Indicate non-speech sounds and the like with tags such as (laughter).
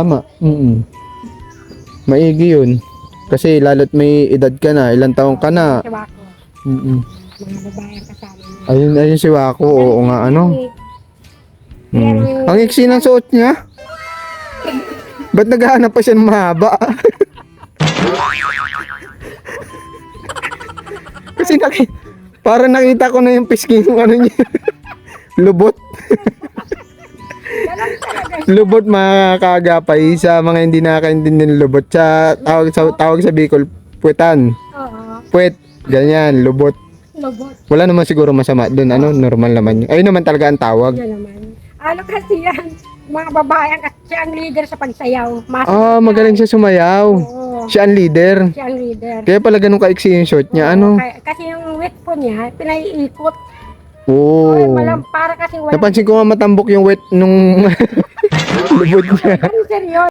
Tama. Mm Maigi yun. Kasi lalo't may edad ka na, ilang taong ka na. Mm Mga babae ang kasama niya. Ayun, ayun si Wako. Oo nga, ano. Mm. Ang iksi ng suot niya. Ba't naghahanap pa siya ng mahaba? (laughs) Kasi naki, parang nakita ko na yung pisking ng ano niya. (laughs) Lubot. (laughs) Lubot mga kaagapay sa mga hindi nakakaintindi ng lubot. Sa tawag sa tawag sa Bicol, puwetan. Oo. Puwet, ganyan, lubot. Lubot. Wala naman siguro masama doon, ano, normal naman yun. Ayun naman talaga ang tawag. Yan naman. Ano kasi yan? Mga babae ang kasi ang leader sa pagsayaw. Mas Ah, magaling siya sumayaw. Oo. Siya ang leader. Siya ang leader. Kaya pala ganun kaiksi yung short niya, ano? Kaya- kasi yung wet po niya, pinaiikot. Oo. Malam, para kasi wala. Napansin ko nga matambok yung wet nung (laughs) lubot niya. Ano seryoso?